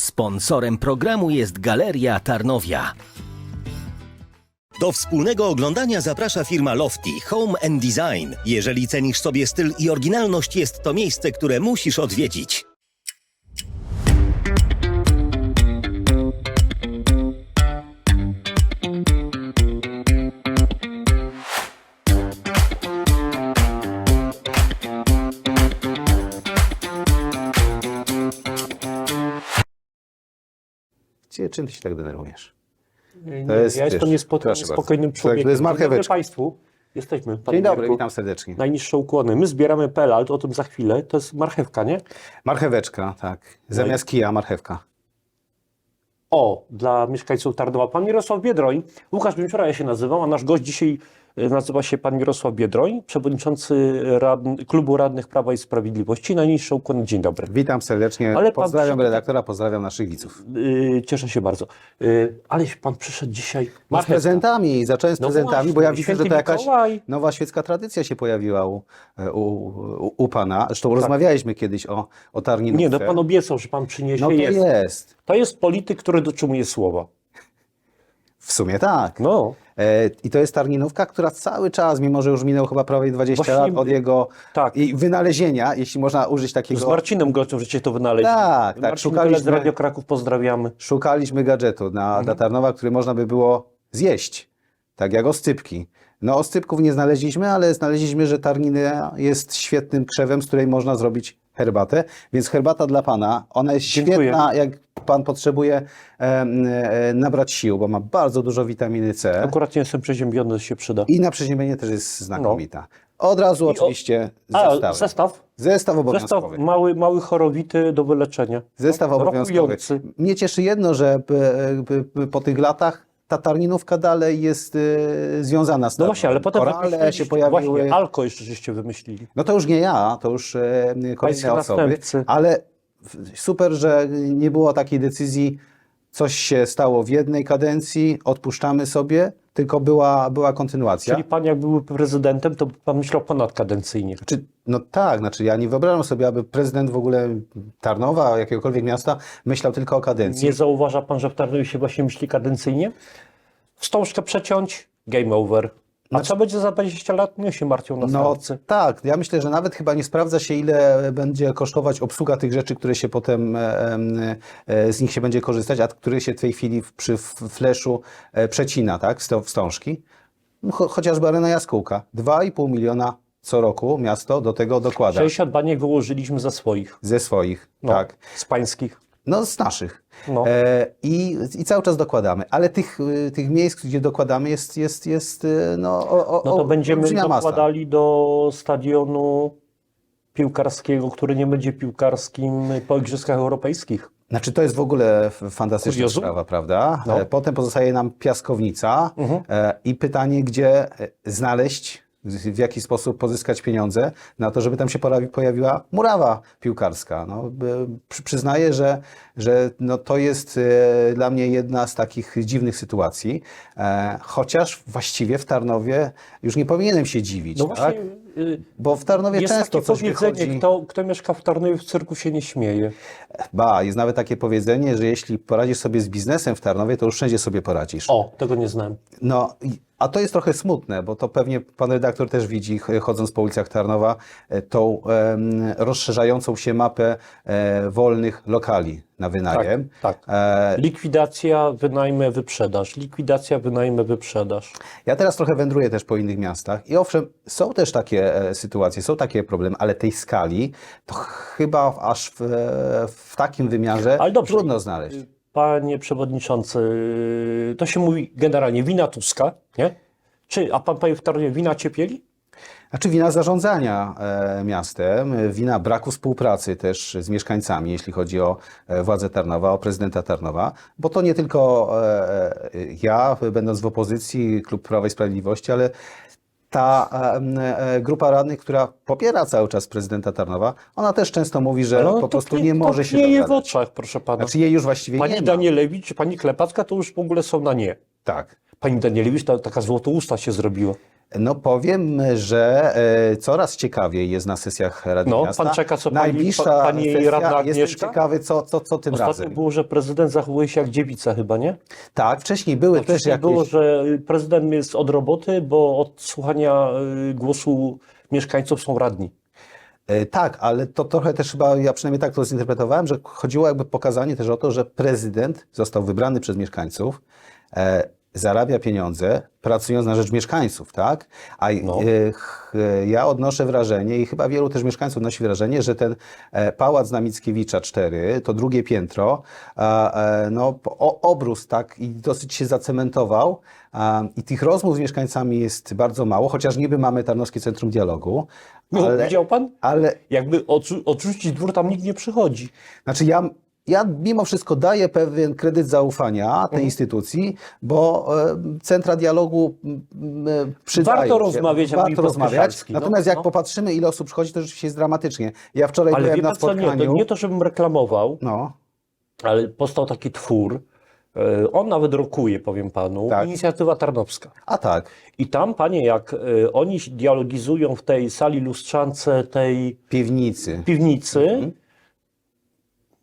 Sponsorem programu jest Galeria Tarnowia. Do wspólnego oglądania zaprasza firma Lofty Home and Design. Jeżeli cenisz sobie styl i oryginalność, jest to miejsce, które musisz odwiedzić. Czym ty się tak denerwujesz? Nie, To jest, ja jestem wiesz, niespokojny, proszę bardzo. spokojnym Tak, człowiekiem. to jest marcheweczka. Państwu. Jesteśmy. Panie Dzień dobry, Jarku. witam serdecznie. Najniższe ukłony. My zbieramy to o tym za chwilę. To jest marchewka, nie? Marcheweczka, tak. Zamiast kija marchewka. O, dla mieszkańców Tarnowa. Pan Mirosław Biedroń. Łukasz Bięciora ja się nazywam, a nasz gość dzisiaj nazywa się pan Mirosław Biedroń, przewodniczący radny, Klubu Radnych Prawa i Sprawiedliwości. Najniższe ukłony. Dzień dobry. Witam serdecznie. Ale pan pozdrawiam przy- redaktora, pozdrawiam naszych widzów. Yy, cieszę się bardzo. Yy, aleś pan przyszedł dzisiaj. No z prezentami, zacząłem z No prezentami, właśnie, bo ja widzę, że to jakaś Mikołaj. nowa świecka tradycja się pojawiła u, u, u, u pana. Zresztą rozmawialiśmy kiedyś o, o tarninówce. Tak. Nie, no pan obiecał, że pan przyniesie. No to jest. jest. To jest polityk, który dotrzymuje słowa. W sumie tak. No. E, I to jest tarninówka, która cały czas, mimo że już minęło chyba prawie 20 Właśnie- lat od jego Tak. wynalezienia, jeśli można użyć takiego... Z Marcinem Goczem żeście to wynaleźli. Tak, tak, Marcin szukaliśmy- z Radio Kraków pozdrawiamy. szukaliśmy gadżetu na, Mhm. dla Tarnowa, który można by było zjeść, tak jak oscypki. No oscypków nie znaleźliśmy, ale znaleźliśmy, że tarnina jest świetnym krzewem, z której można zrobić herbatę, więc herbata dla Pana, ona jest Dziękuję. świetna, jak Pan potrzebuje em, e, nabrać sił, bo ma bardzo dużo witaminy C Akurat nie jestem przeziębiony, się przyda. i na przeziębienie też jest znakomita. Od razu o- oczywiście A, zestawy. zestaw? Zestaw Zestaw obowiązkowy. mały, mały chorowity do wyleczenia. Zestaw Tak? obowiązkowy. Rokujący. Mnie cieszy jedno, że p- p- p- po tych latach ta tarninówka dalej jest y, związana z No właśnie, ale potem Korale wymyśliliście- się pojawiły. Właśnie, alko jeszcze żeście wymyślili. No to już nie ja, to już e, kolejne Pańscy osoby, następcy. ale super, że nie było takiej decyzji, coś się stało w jednej kadencji, odpuszczamy sobie, tylko była, była kontynuacja. Czyli pan jak był prezydentem, to pan myślał ponadkadencyjnie. Czy, no tak, znaczy ja nie wyobrażam sobie, aby prezydent w ogóle Tarnowa, jakiegokolwiek miasta, myślał tylko o kadencji. Nie zauważa pan, że w Tarnowie się właśnie myśli kadencyjnie? Wstążkę przeciąć, game over. A co będzie za 20 lat? Nie się martwią No następcy. tak, ja myślę, że nawet chyba nie sprawdza się, ile będzie kosztować obsługa tych rzeczy, które się potem e, z nich się będzie korzystać, a które się w tej chwili przy fleszu e, przecina, tak, wstą- wstążki. No, Cho, chociażby Arena Jaskółka. 2,5 miliona co roku miasto do tego dokłada. 60 baniek wyłożyliśmy za swoich. Ze swoich, No, tak. Z pańskich. No z naszych. No. E, i, I cały czas dokładamy. Ale tych, y, tych miejsc, gdzie dokładamy jest, jest, jest y, no, o, o, No to będziemy olbrzymia masa. dokładali do stadionu piłkarskiego, który nie będzie piłkarskim po Igrzyskach Europejskich. Znaczy to jest w ogóle fantastyczna Kuriozum? sprawa, prawda? No. E, Potem pozostaje nam piaskownica Mhm. e, i pytanie, gdzie e, znaleźć, w jaki sposób pozyskać pieniądze na to, żeby tam się pojawi, pojawiła murawa piłkarska. No, przy- przyznaję, że, że no, to jest e, dla mnie jedna z takich dziwnych sytuacji, e, chociaż właściwie w Tarnowie już nie powinienem się dziwić, No tak? właśnie, y, Bo w Tarnowie jest często takie coś powiedzenie, wychodzi... kto, kto mieszka w Tarnowie, w cyrku się nie śmieje. Ba, jest nawet takie powiedzenie, że jeśli poradzisz sobie z biznesem w Tarnowie, to już wszędzie sobie poradzisz. O, tego nie znałem. No, a to jest trochę smutne, bo to pewnie pan redaktor też widzi, ch- chodząc po ulicach Tarnowa, e, tą rozszerzającą się mapę e, wolnych lokali na wynajem. Tak, E, Likwidacja, wynajmę, wyprzedaż. Likwidacja, wynajmę, wyprzedaż. ja teraz trochę wędruję też po innych miastach i owszem, są też takie sytuacje, są takie problemy, ale tej skali to chyba aż w, w takim wymiarze dobrze. trudno znaleźć. Panie przewodniczący, y, to się mówi generalnie wina Tuska, nie? Czy, a pan powie w Tarnowie wina Ciepieli? Znaczy wina zarządzania e, miastem, wina braku współpracy też z mieszkańcami, jeśli chodzi o e, władze Tarnowa, o prezydenta Tarnowa, bo to nie tylko e, ja, będąc w opozycji, Klub Prawa i Sprawiedliwości, ale ta e, e, grupa radnych, która popiera cały czas prezydenta Tarnowa, ona też często mówi, że Ale po prostu nie może to się tnieje w dogadać. oczach, proszę pana. Znaczy jej już właściwie Pani nie ma. Danielewicz czy pani Klepacka to już w ogóle są na nie. Tak. Pani Danielewicz to taka złotousta się zrobiła. No powiem, że e, coraz ciekawiej jest na sesjach Rady No, Miasta. pan czeka, co pani- Najbliższa pa- pani sesja, radna Jestem Agnieszka? ciekawy, co, co, co tym Ostatnio razem. było, że prezydent zachowuje się jak dziewica chyba, nie? Tak, wcześniej były też wcześniej jakieś... było, że prezydent jest od roboty, bo od słuchania y, głosu mieszkańców są radni. E, Tak, ale to trochę też chyba, ja przynajmniej tak to zinterpretowałem, że chodziło jakby pokazanie też o to, że prezydent został wybrany przez mieszkańców, e, zarabia pieniądze, pracując na rzecz mieszkańców, tak? A No. e, ch, e, ja odnoszę wrażenie i chyba wielu też mieszkańców odnosi wrażenie, że ten e, pałac na Mickiewicza 4, to drugie piętro, no, obrósł tak i dosyć się zacementował. I tych rozmów z mieszkańcami jest bardzo mało, chociaż niby mamy Tarnowskie Centrum Dialogu, No, ale, Widział pan? ale Jakby odrzucić dwór, tam nikt nie przychodzi. Znaczy ja, ja mimo wszystko daję pewien kredyt zaufania tej Mhm. instytucji, bo e, centra dialogu m, przydają Warto się. rozmawiać, warto rozmawiać. No, Natomiast jak no. popatrzymy, ile osób przychodzi, to rzeczywiście jest dramatycznie. Ja wczoraj Ale byłem na co, nie, spotkaniu. to nie to, żebym reklamował, No, ale powstał taki twór, e, on nawet rokuje, powiem panu, Tak. Inicjatywa Tarnowska. a tak, I tam, panie, jak e, oni dialogizują w tej sali lustrzance, tej piwnicy. piwnicy, Mhm.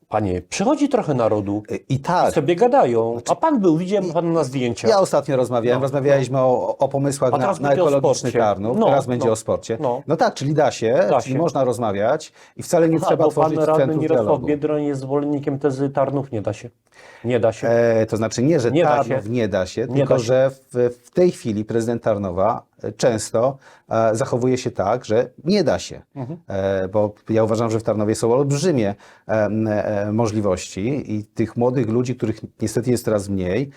Panie, przychodzi trochę narodu, E, I tak. sobie gadają. A pan był, widziałem pana na zdjęciach. Ja ostatnio rozmawiałem, No, rozmawialiśmy o, o pomysłach na, na ekologiczny No, teraz będzie no. o sporcie. No. No. tak, czyli da się, Da czyli się. można rozmawiać i wcale nie Aha, trzeba bo pan tworzyć radny centrów Mirosław. Biedroń jest zwolennikiem tezy Tarnów, nie da się. Nie da się. E, to znaczy nie, że Nie da Tarnów się. nie da się, Nie tylko da się. że w, w tej chwili prezydent Tarnowa często e, zachowuje się tak, że nie da się. Mhm. E, bo ja uważam, że w Tarnowie są olbrzymie e, możliwości i tych młodych ludzi, których niestety jest coraz mniej,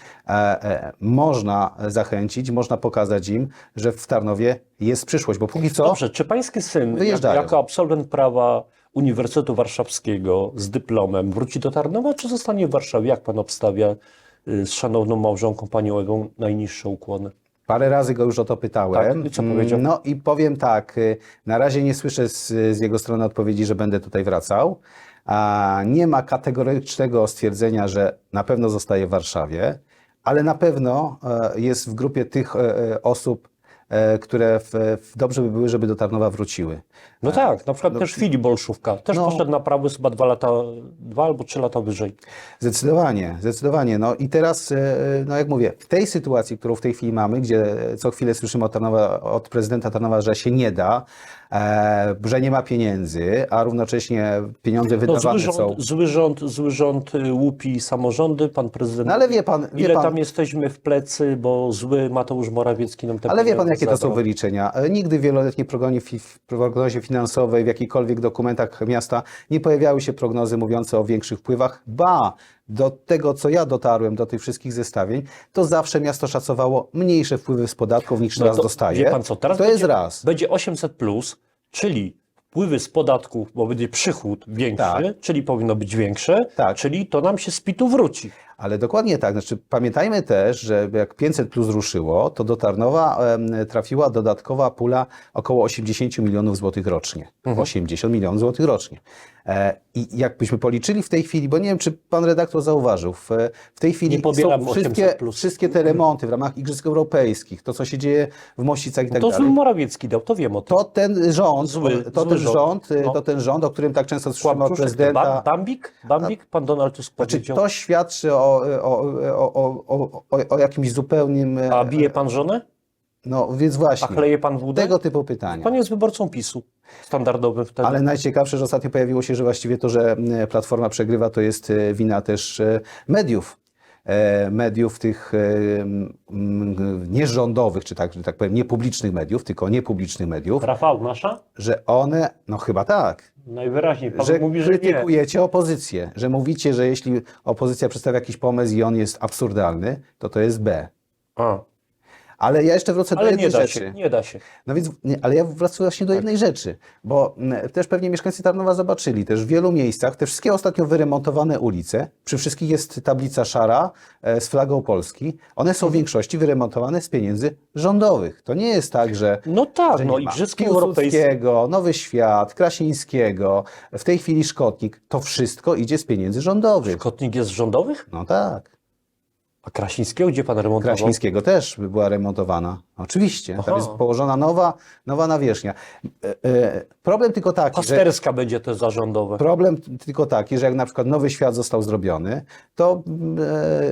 można zachęcić, można pokazać im, że w Tarnowie jest przyszłość, bo póki co... Dobrze, czy pański syn, Wyjeżdżają. jako absolwent prawa Uniwersytetu Warszawskiego z dyplomem, wróci do Tarnowa, czy zostanie w Warszawie? Jak pan obstawia y, z szanowną małżonką, panią Ewą, najniższe ukłony? Parę razy go już o to pytałem. Tak, i co powiedział? No i powiem tak, y, na razie nie słyszę z, z jego strony odpowiedzi, że będę tutaj wracał. A nie ma kategorycznego stwierdzenia, że na pewno zostaje w Warszawie, ale na pewno e, jest w grupie tych e, e, osób, które w, w dobrze by były, żeby do Tarnowa wróciły. No tak, na przykład też Filip Bolszówka, też No. poszedł na jest chyba dwa lata, dwa albo trzy lata wyżej. Zdecydowanie, zdecydowanie. No i teraz, e, no jak mówię, w tej sytuacji, którą w tej chwili mamy, gdzie co chwilę słyszymy od, Tarnowa, od prezydenta Tarnowa, że się nie da, e, że nie ma pieniędzy, a równocześnie pieniądze No, wydawane zły, są. rząd, zły, rząd, zły rząd y, łupi samorządy, pan prezydent. No ale wie pan, wie Ile pan, tam jesteśmy w plecy, bo zły Mateusz Morawiecki nam te ale wie pan, jakie to są zabrał. wyliczenia? E, Nigdy w wieloletniej prognozie, w prognozie finansowej, w jakichkolwiek dokumentach miasta nie pojawiały się prognozy mówiące o większych wpływach. Ba, do tego, co ja dotarłem, do tych wszystkich zestawień, to zawsze miasto szacowało mniejsze wpływy z podatków niż teraz to dostaje. Wie pan co, teraz to będzie, jest raz. Będzie 800, plus, czyli wpływy z podatków, bo będzie przychód większy, Tak. czyli powinno być większe, Tak. czyli to nam się z PIT-u wróci. Ale dokładnie tak. Znaczy, pamiętajmy też, że jak 500 plus ruszyło, to do Tarnowa trafiła dodatkowa pula około 80 milionów złotych rocznie. Mhm. 80 milionów złotych rocznie. E, I jakbyśmy policzyli w tej chwili, bo nie wiem, czy pan redaktor zauważył, w, w tej chwili są wszystkie, 800 plus. wszystkie te remonty w ramach Igrzysk Europejskich, to co się dzieje w Mościcach i tak to zły dalej. Morawiecki dał, to wiem o tym. To ten rząd, Zły- to zły ten rząd. rząd, y, No. to ten rząd, o którym tak często słyszymy od prezydenta. Ba- Bambik? Bambik? Pan Donald Tusk Znaczy, powiedział. to świadczy o, o, o, o, o, o, jakimś zupełnym. e, A bije pan żonę? No więc A właśnie. chleje pan wódę? Tego typu pytania. Pan jest wyborcą PiSu. Standardowym wtedy. Ale najciekawsze, że ostatnio pojawiło się, że właściwie to, że Platforma przegrywa, to jest e, wina też e, mediów. E, Mediów tych nierządowych, czy tak, że tak powiem, niepublicznych mediów, tylko niepublicznych mediów, Rafał, nasza? że one, no chyba tak, Najwyraźniej. Pan że mówi, że nie. krytykujecie opozycję, że mówicie, że jeśli opozycja przedstawia jakiś pomysł i on jest absurdalny, to to jest B. A, Ale ja jeszcze wrócę do ale jednej nie da rzeczy. się, nie da się. No więc, nie, ale ja wracam właśnie do jednej rzeczy, bo mm, też pewnie mieszkańcy Tarnowa zobaczyli, też w wielu miejscach, te wszystkie ostatnio wyremontowane ulice, przy wszystkich jest tablica szara e, z flagą Polski, one są w większości wyremontowane z pieniędzy rządowych. To nie jest tak, że No tak, że no Europejskie. Piłsudskiego, Nowy Świat, Krasińskiego, w tej chwili Szkotnik, to wszystko idzie z pieniędzy rządowych. Kotnik jest z rządowych? No tak. A Krasińskiego gdzie pan remontował? Krasińskiego też by była remontowana. Oczywiście, tam jest położona nowa, nowa nawierzchnia. E, e, Problem tylko taki, że... Pasterska będzie te zarządowe. Problem tylko taki, że jak na przykład nowy świat został zrobiony, to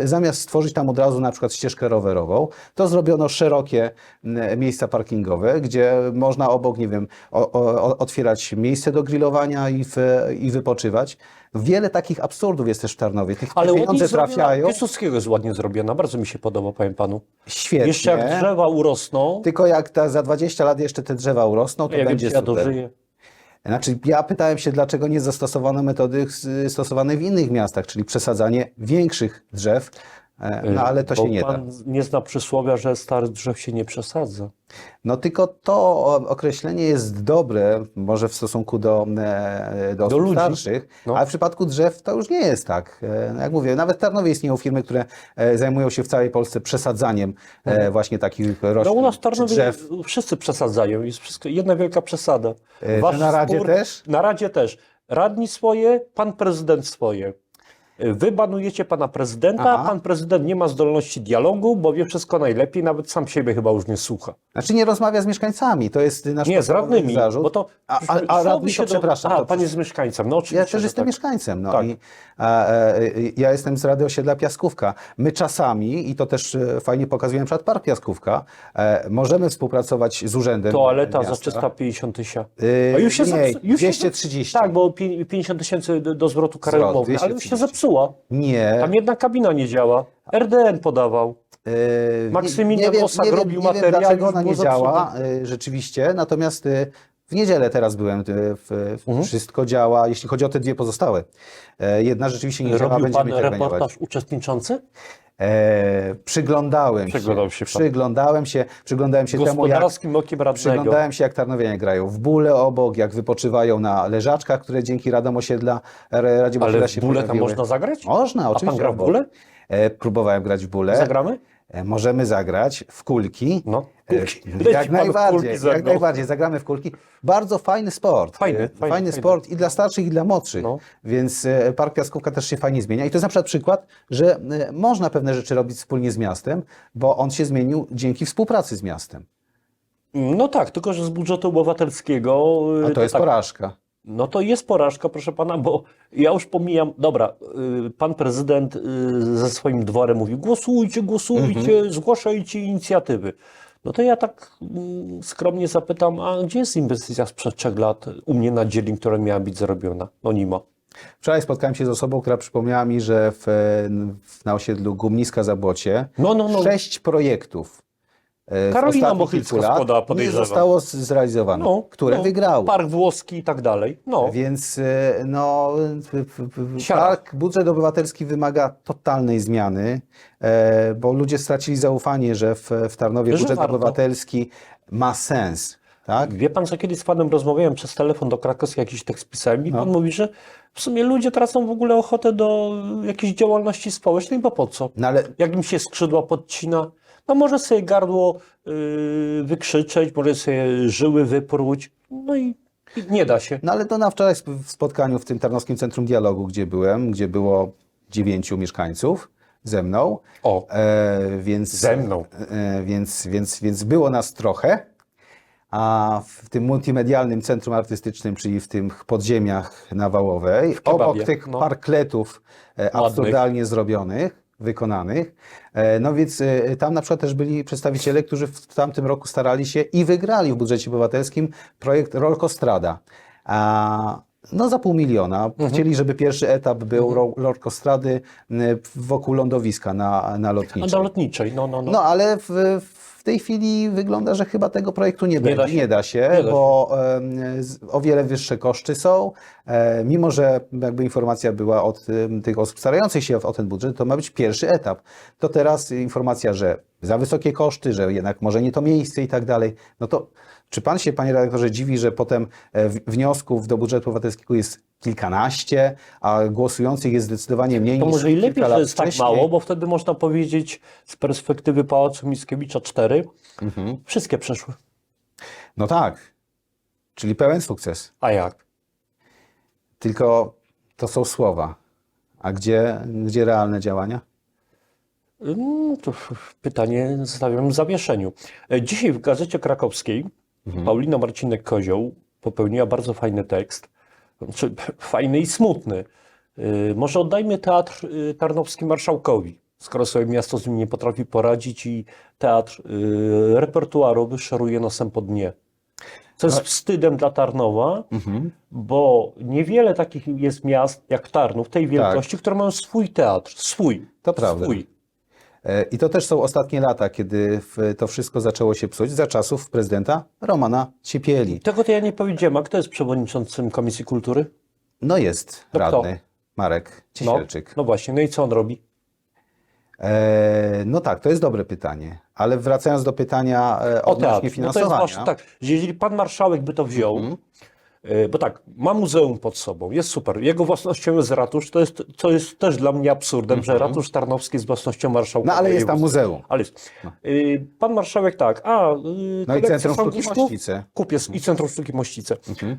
e, zamiast stworzyć tam od razu na przykład ścieżkę rowerową, to zrobiono szerokie miejsca parkingowe, gdzie można obok, nie wiem, o, o, otwierać miejsce do grillowania i, w, i wypoczywać. Wiele takich absurdów jest też w Tarnowie. Tych Ale pieniądze trafiają Piłsudskiego jest ładnie zrobiona. Bardzo mi się podoba, powiem panu. świetnie. Jeszcze jak drzewa urosną, Tylko jak ta, za 20 lat jeszcze te drzewa urosną, to ja wiem, będzie czy ja super. dożyję. Znaczy, ja pytałem się, dlaczego nie zastosowano metody stosowane w innych miastach, czyli przesadzanie większych drzew, no ale to Bo się nie da. pan nie zna przysłowia, że starych drzew się nie przesadza. No tylko to określenie jest dobre, może w stosunku do, e, do, osób ludzi. starszych, No. ale w przypadku drzew to już nie jest tak. E, no Jak mówię, nawet w Tarnowie istnieją firmy, które e, zajmują się w całej Polsce przesadzaniem e, właśnie takich roślin No u nas w czy Tarnowie drzew. wszyscy przesadzają. Jest wszystko jedna wielka przesada. E, na Radzie też? Na Radzie też. Radni swoje, pan prezydent swoje. Wy banujecie pana prezydenta, Aha. pan prezydent nie ma zdolności dialogu, bo wie wszystko najlepiej, nawet sam siebie chyba już nie słucha. Znaczy nie rozmawia z mieszkańcami, to jest nasz Nie, z radnymi, zarzut. bo to... A, a, a radni się to przepraszam. A, to pan jest mieszkańcem, no oczywiście, Ja też jestem tak. mieszkańcem. No Tak. i, a, e, ja jestem z Rady Osiedla Piaskówka. My czasami, i to też e, fajnie pokazuje na przykład Park Piaskówka, e, możemy współpracować z urzędem Toaleta miasta. za 350 tysięcy. A już się nie, zepsu- już się 230. Tak, bo pi- 50 tysięcy do, zwrotu kary umownej, ale już się 230. zepsuła. Nie. Tam jedna kabina nie działa. RDN podawał. e, Maksymilian nie wiem, Osak nie wiem, robił nie wiem, materiał, dlaczego już ona nie działa e, rzeczywiście, natomiast e, w niedzielę teraz byłem, e, w, Mhm. wszystko działa, jeśli chodzi o te dwie pozostałe. Jedna rzeczywiście nie działa, pan będziemy interweniować. reportaż uczestniczący? E, przyglądałem Przyglądał się, się przyglądałem się, przyglądałem się temu, jak okiem radnego. Przyglądałem się, jak Tarnowianie grają w bóle obok, jak wypoczywają na leżaczkach, które dzięki Radom Osiedla, R- Radzie Ale Osiedla w się bóle tam można zagrać? Można, A pan oczywiście. gra w bóle? E, próbowałem grać w bóle. Zagramy? E, możemy zagrać w kulki. No. E, Kulki. Jak najbardziej, kulki jak najbardziej, zagramy w kulki. Bardzo fajny sport. Fajny, E, fajny, fajny. sport i dla starszych, i dla młodszych. No. Więc Park Piaskówka też się fajnie zmienia. I to jest na przykład przykład, że można pewne rzeczy robić wspólnie z miastem, bo on się zmienił dzięki współpracy z miastem. No tak, tylko że z budżetu obywatelskiego. A y, to jest tak, porażka. No to jest porażka, proszę pana, bo ja już pomijam. Dobra, y, pan prezydent y, ze swoim dworem mówił: głosujcie, głosujcie, Mhm. zgłaszajcie inicjatywy. No to ja tak mm, skromnie zapytam, a gdzie jest inwestycja sprzed trzech lat u mnie na dzielni, która miała być zrobiona? No nie ma. Wczoraj spotkałem się z osobą, która przypomniała mi, że w, w, na osiedlu Gumniska Zabłocie No, no, no. sześć projektów e, Karolina ostatnich Mochylska składała, nie podejrzewam. zostało z- zrealizowane, no które no, wygrały. Park Włoski i tak dalej. No. Więc e, no, p- p- p- Siara. park, budżet obywatelski wymaga totalnej zmiany, e, bo ludzie stracili zaufanie, że w, w Tarnowie Że budżet warto. obywatelski ma sens. Tak? Wie pan, co kiedyś z panem rozmawiałem przez telefon do Krakowskiej, jakiś tekst pisałem i No. pan mówi, że w sumie ludzie tracą w ogóle ochotę do jakiejś działalności społecznej, bo po co? No ale Jak im się skrzydła podcina, no może sobie gardło yy, wykrzyczeć, może sobie żyły wypróć, no i, nie da się. No ale to na wczoraj w spotkaniu w tym Tarnowskim Centrum Dialogu, gdzie byłem, gdzie było dziewięciu mieszkańców ze mną, O, e, więc, Ze mną. E, więc, więc, więc było nas trochę, a w tym multimedialnym centrum artystycznym, czyli w tych podziemiach na Wałowej, kebabie, obok tych no. parkletów e, absurdalnie zrobionych, wykonanych, e, no więc e, tam na przykład też byli przedstawiciele, którzy w tamtym roku starali się i wygrali w budżecie obywatelskim projekt Rolkostrada. A no za pół miliona. Mhm. Chcieli, żeby pierwszy etap był ro- Rolkostrady m, wokół lądowiska na, na lotniczej. do lotniczej, no, no, no. No ale w, w tej chwili wygląda, że chyba tego projektu nie, będzie. da się. Nie da się, Nie bo z- o wiele wyższe koszty są. E, mimo, że jakby informacja była od tych osób starających się o ten budżet, to ma być pierwszy etap. To teraz informacja, że za wysokie koszty, że jednak może nie to miejsce i tak dalej. No to czy pan się, panie redaktorze, dziwi, że potem e, wniosków do budżetu obywatelskiego jest kilkanaście, a głosujących jest zdecydowanie mniej To niż może i lepiej, że jest tak wcześniej? mało, bo wtedy można powiedzieć z perspektywy Pałacu Mickiewicza 4, Mhm. wszystkie przeszły. No tak, czyli pełen sukces. A jak? Tylko to są słowa. A gdzie, gdzie realne działania? Mm, To pytanie zostawiam w zawieszeniu. E, Dzisiaj w Gazecie Krakowskiej Paulina Marcinek-Kozioł popełniła bardzo fajny tekst, znaczy, fajny i smutny. Y, Może oddajmy teatr y, tarnowski marszałkowi, skoro sobie miasto z nim nie potrafi poradzić i teatr repertuarowy szeruje nosem po dnie. Co jest wstydem dla Tarnowa, bo niewiele takich jest miast jak Tarnów, tej wielkości, które mają swój teatr, swój. To prawda. Swój. E, I to też są ostatnie lata, kiedy to wszystko zaczęło się psuć za czasów prezydenta Romana Ciepieli. Tego to ja nie powiedziałem. A kto jest przewodniczącym Komisji Kultury? No jest No kto? radny Marek No, Ciesielczyk. no właśnie, no i co on robi? E, no tak, to jest dobre pytanie. Ale wracając do pytania e, O odnośnie teatr. No to jest finansowania. właśnie tak, że jeżeli pan marszałek by to wziął, Mhm. Y, bo tak, ma muzeum pod sobą, jest super. Jego własnością jest ratusz, to jest, co jest też dla mnie absurdem, że ratusz tarnowski jest własnością marszałka. Mhm. No ale jest tam muzeum. Ale jest. Y, Pan marszałek tak, a y, No i Centrum Sztuki? Mościce. Mhm. Kupię i Centrum Sztuki Mościce.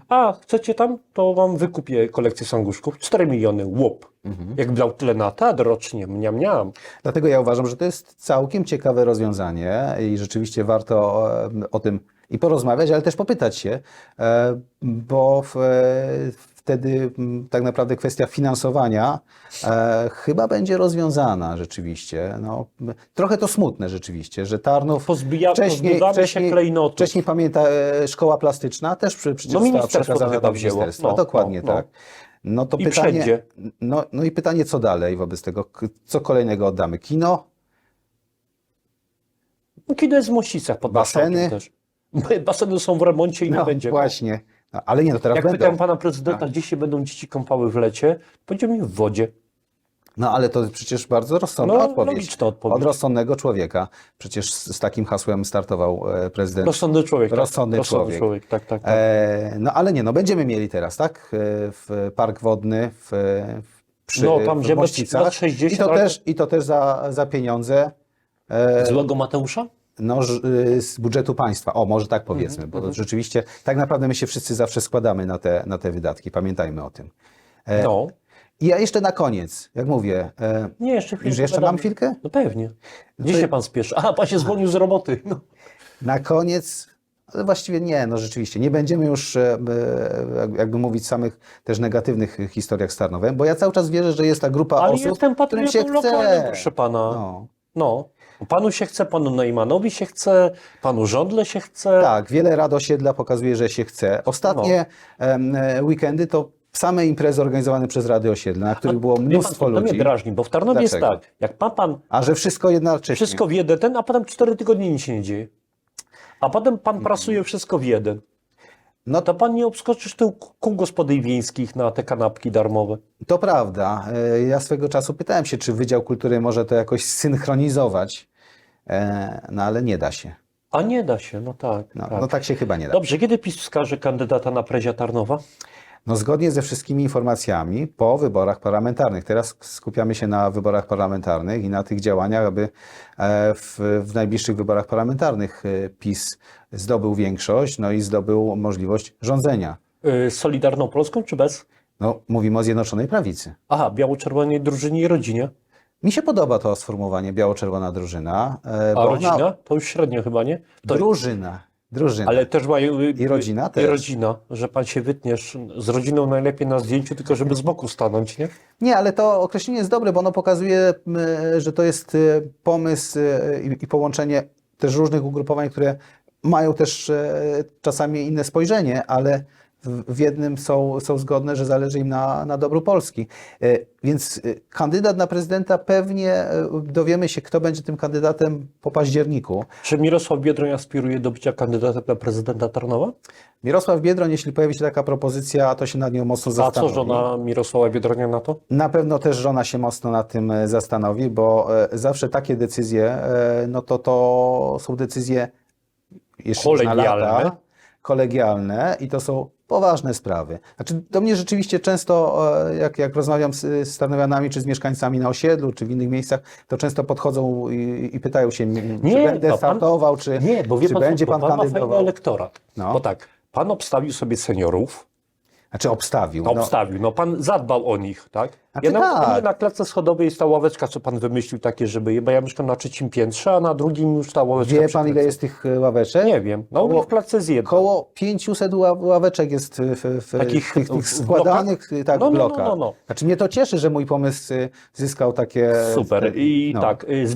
A chcecie tam, to wam wykupię kolekcję sanguszków. 4 miliony, łop. Mhm. Jak dał tyle na teatr rocznie, mniam, mniam. Dlatego ja uważam, że to jest całkiem ciekawe rozwiązanie i rzeczywiście warto e, o tym i porozmawiać, ale też popytać się, e, bo w, e, wtedy m, tak naprawdę kwestia finansowania e, chyba będzie rozwiązana rzeczywiście. No, trochę to smutne rzeczywiście, że Tarnów Pozbija- wcześniej, wcześniej, wcześniej pamięta e, szkoła plastyczna też przy, przecież No, została przekazana do ministerstwa. No, Dokładnie no, no. tak. No to I pytanie, wszędzie. no, no i pytanie, co dalej wobec tego? Co kolejnego oddamy? Kino? No, Kino jest w Mościcach pod? Baseny. też. Baseny są w remoncie i nie No będzie. właśnie. No, ale nie, no teraz Jak będą. pytałem pana prezydenta, gdzie się będą dzieci kąpały w lecie, powiedział mi w wodzie. No ale to przecież bardzo rozsądna No, odpowiedź. odpowiedź. Od rozsądnego czwieka. Przecież z, z takim hasłem startował e, prezydent. Rozsądny człowiek. tak. Rozsądny Rozsądny człowiek. człowiek. Tak, tak, tak. E, no ale nie, no będziemy mieli teraz, tak? E, W park wodny w, w przy No, tam, w gdzie Mościcach. lat 60, I to ale- też, i to też za, za pieniądze e, Złego Mateusza? No, y, z budżetu państwa. O, może tak powiedzmy, Mhm, bo to rzeczywiście tak naprawdę my się wszyscy zawsze składamy na te, na te wydatki. Pamiętajmy o tym. E, No. I ja jeszcze na koniec, jak mówię, e, Nie, jeszcze chwilę. Już jeszcze mam chwilkę? No pewnie. Gdzie to- się pan spieszy? A, pan się zwolnił z roboty. No. na koniec, ale właściwie nie, no rzeczywiście, nie będziemy już e, e, jak- jakby mówić samych też negatywnych historiach z Tarnowem, bo ja cały czas wierzę, że jest ta grupa Ale osób, jestem którym się chce. lokalnym, proszę pana. No. No. Panu się chce, panu Neumanowi się chce, panu Żądle się chce. Tak, wiele rad osiedla pokazuje, że się chce. Ostatnie No. em, e, weekendy to same imprezy organizowane przez Rady Osiedla, na których było Wie pan, mnóstwo to ludzi. mnie drażni, bo w Tarnowie jest Dlaczego? tak, jak pan, pan A że wszystko jednocześnie. wszystko w jeden, a potem cztery tygodnie nic się nie dzieje. A potem pan prasuje wszystko w jeden. No To pan nie obskoczysz tył kół gospodyń wiejskich na te kanapki darmowe. To prawda. E, Ja swego czasu pytałem się, czy Wydział Kultury może to jakoś synchronizować, E, no ale nie da się. A nie da się, no tak. No tak. no tak się chyba nie da. Dobrze, kiedy PiS wskaże kandydata na prezia Tarnowa? No zgodnie ze wszystkimi informacjami po wyborach parlamentarnych. Teraz skupiamy się na wyborach parlamentarnych i na tych działaniach, aby e, w, w najbliższych wyborach parlamentarnych e, PiS zdobył większość, no i zdobył możliwość rządzenia. Yy, Solidarną Polską czy bez? No, mówimy o Zjednoczonej Prawicy. Aha, biało-czerwonej drużynie i rodzinie. Mi się podoba to sformułowanie biało-czerwona drużyna. e, A rodzina? ona- To już średnio chyba, nie? To, Drużyna. Drużyna. ale też mają... I rodzina I też. rodzina, że pan się wytniesz z rodziną najlepiej na zdjęciu, tylko żeby z boku stanąć, nie? Nie, ale to określenie jest dobre, bo ono pokazuje, m, że to jest pomysł i, i połączenie też różnych ugrupowań, które mają też czasami inne spojrzenie, ale w, jednym są, są zgodne, że zależy im na, na dobru Polski. E, Więc e, kandydat na prezydenta pewnie e, dowiemy się, kto będzie tym kandydatem po październiku. Czy Mirosław Biedroń aspiruje do bycia kandydatem na prezydenta Tarnowa? Mirosław Biedroń, jeśli pojawi się taka propozycja, to się nad nią mocno A co zastanowi. żona Mirosława Biedronia na to? Na pewno też żona się mocno nad tym zastanowi, bo zawsze takie decyzje, no to to są decyzje jeszcze na lata, kolegialne i to są poważne sprawy. Znaczy do mnie rzeczywiście często, e, jak, jak rozmawiam z, z Tarnowianami, czy z mieszkańcami na osiedlu, czy w innych miejscach, to często podchodzą i, i pytają się, Nie, czy będę to pan- startował, czy, Nie, bo wie czy pan, będzie bo pan, pan ma fajny kandydował. elektorat. No. Bo tak, pan obstawił sobie seniorów, Znaczy obstawił. No, No, obstawił. No pan zadbał o nich, tak? Znaczy ja nawet tak. na klatce schodowej jest ta ławeczka, co pan wymyślił takie, żeby je, bo ja mieszkam na trzecim piętrze, a na drugim już ta ławeczka Wie pan, ile jest tych e, ławeczek? Nie wiem. No Koło- w klatce jest jedna. Około 500 ła- ławeczek jest w, w, Takich tych, tych w składanych tak, No, no, no, blokach. no, no. Znaczy mnie to cieszy, że mój pomysł zyskał takie... Super. I no. tak, y,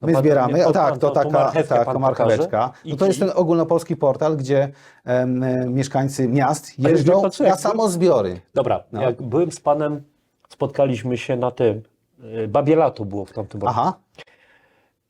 zbieramy. My Pan- zbieramy, o tak, pan to tą taka marchewkę tak, pan to marcheweczka. pokaże. No to jest I- ten ogólnopolski portal, gdzie em, e, mieszkańcy miast wie jeżdżą pan co, na jak- samozbiory. Dobra, No. jak byłem z panem, spotkaliśmy się na tym, y, Babie Lato było w tamtym roku. Aha,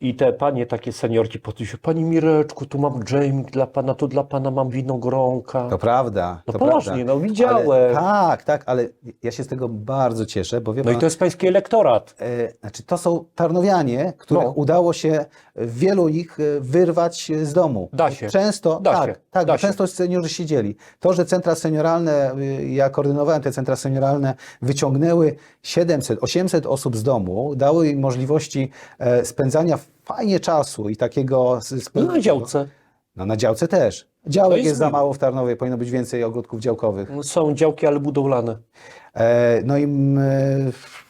I te panie takie seniorki podchodziły, pani Mireczku, tu mam dżemik dla pana, tu dla pana mam winogronka. to prawda. No to poważnie, prawda. no widziałem. Ale, tak, tak, ale ja się z tego bardzo cieszę, bo wie No i to jest pański elektorat. e, znaczy to są tarnowianie, które No. udało się wielu ich e, wyrwać z domu. Da się. Często, Da tak, się. tak, Da się. często seniorzy siedzieli. To, że centra senioralne, y, ja koordynowałem te centra senioralne, wyciągnęły 700, 800 osób z domu, dały im możliwości e, spędzania fajnie czasu i takiego... No na działce. No na działce też. Działek jest, jest za mało w Tarnowie, powinno być więcej ogródków działkowych. Są działki, ale budowlane. E, no i...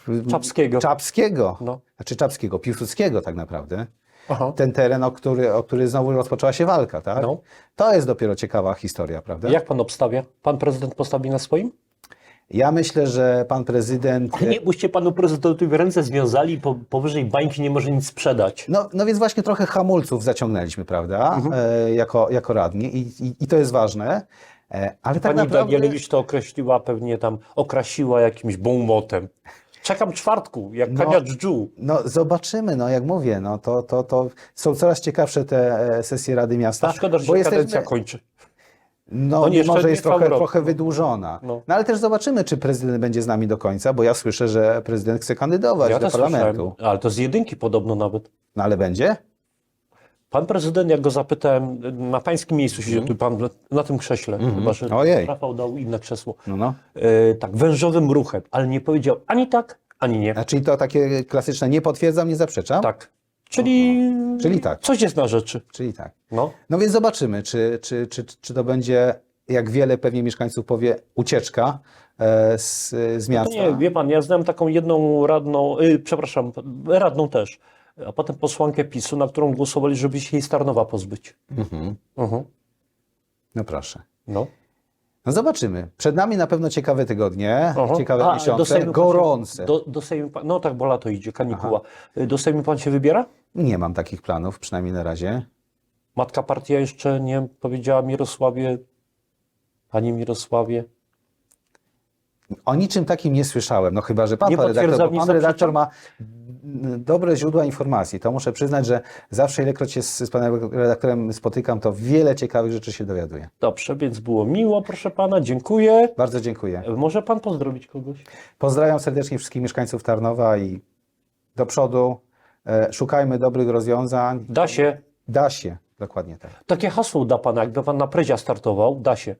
e, Czapskiego. Czapskiego. No. Znaczy Czapskiego, Piłsudskiego tak naprawdę. Aha. Ten teren, o który, o który znowu rozpoczęła się walka, tak? No. To jest dopiero ciekawa historia, prawda? Jak pan obstawia? Pan prezydent postawi na swoim? Ja myślę, że pan prezydent. Nie, byście panu prezydentowi ręce związali, po, powyżej bańki nie może nic sprzedać. No, no więc właśnie trochę hamulców zaciągnęliśmy, prawda? Mhm. E, jako, jako radni I, i, i to jest ważne. E, ale tak Pani naprawdę. Danielewicz to określiła, pewnie tam okrasiła jakimś bonmotem. Czekam czwartku, jak No. kania dżdżu. No zobaczymy, no jak mówię, no to, to, to są coraz ciekawsze te e, sesje Rady Miasta. A szkoda, że bo się jesteśmy- kończy. No, No nie jest trochę, trochę wydłużona. No. No. ale też zobaczymy, czy prezydent będzie z nami do końca, bo ja słyszę, że prezydent chce kandydować Ja do parlamentu. słyszałem, ale to z jedynki podobno nawet. No ale będzie? Pan prezydent, jak go zapytałem, na pańskim miejscu siedzi tu pan na tym krześle, chyba że. Ojej. Rafał dał inne krzesło. No, no. E, tak, wężowym ruchem, ale nie powiedział ani tak, ani nie. A czyli to takie klasyczne nie potwierdzam, nie zaprzeczam? Tak. Czyli, Czyli tak. coś jest na rzeczy. Czyli tak. No. No więc zobaczymy, czy, czy, czy, czy to będzie, jak wiele pewnie mieszkańców powie, ucieczka e, z, z To miasta. nie, wie pan, ja znam taką jedną radną, y, przepraszam, radną też, a potem posłankę PiSu, na którą głosowali, żeby się jej Starnowa pozbyć. Mhm. Mhm. No proszę. No. No zobaczymy. Przed nami na pewno ciekawe tygodnie, Aha. ciekawe A, do miesiące, Sejmu pan gorące. Do, do Sejmu pan, no tak, bo lato idzie, kanikuła. Do Sejmu pan się wybiera? Nie mam takich planów, przynajmniej na razie. Matka partia jeszcze nie powiedziała Mirosławie, panie Mirosławie. O niczym takim nie słyszałem, no chyba, że pan, Nie pan redaktor, pan redaktor ma mm, dobre źródła informacji. To muszę przyznać, że zawsze ilekroć się z, z panem redaktorem spotykam, to wiele ciekawych rzeczy się dowiaduję. Dobrze, więc było miło, proszę pana, dziękuję. Bardzo dziękuję. Może pan pozdrowić kogoś? Pozdrawiam serdecznie wszystkich mieszkańców Tarnowa i do przodu. E, szukajmy dobrych rozwiązań. Da się. Da się, dokładnie tak. Takie hasło da pan, jakby pan na prezia startował, da się.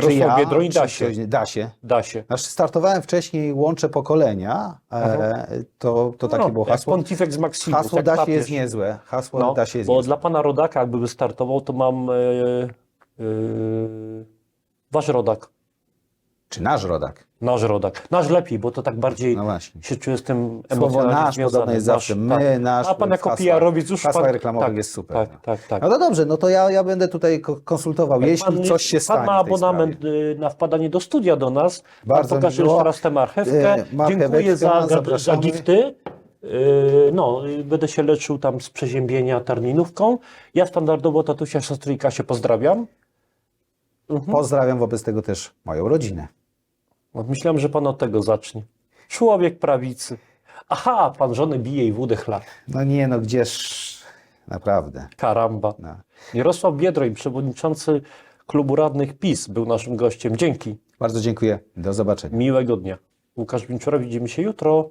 Czy Mirosław ja, Biedroń, da się. Da się. Da się. Znaczy, startowałem wcześniej Łącze Pokolenia. E, to, to takie no, było hasło. Pontifex Maximus, Hasło jak da się jest niezłe. Hasło No, da się jest bo niezłe. dla pana rodaka, jakby wystartował, to mam e, e, wasz rodak, Czy nasz rodak? Nasz rodak. Nasz lepiej, bo to tak bardziej No właśnie. się czuję z tym Słowo emocjonalnie nasz związany. podobne jest zawsze. My, tak. nasz. A pan jako hasła- PR-owiec już hasła pan... reklamowych tak, jest super. Tak, no. tak, tak. No to dobrze, no to ja, ja będę tutaj ko- konsultował, jeśli Pan- coś się stanie Pan ma w tej abonament sprawie. y, na wpadanie do studia do nas. Bardzo mi pokaże miło. jeszcze raz tę marchewkę. Marcheweczkę Dziękuję za, za, za zapraszamy. gifty. Y, No, y, będę się leczył tam z przeziębienia tarninówką. Ja standardowo tatusia siostrzyjka się pozdrawiam. Pozdrawiam wobec tego też moją rodzinę. No, Myślałem, że pan od tego zacznie. Człowiek prawicy. Aha, pan żonę bije i wódę chla. No nie, no gdzież naprawdę. Karamba. No. Jarosław Biedroń, przewodniczący klubu radnych PiS, był naszym gościem. Dzięki. Bardzo dziękuję. Do zobaczenia. Miłego dnia. Łukasz Winczura, widzimy się jutro.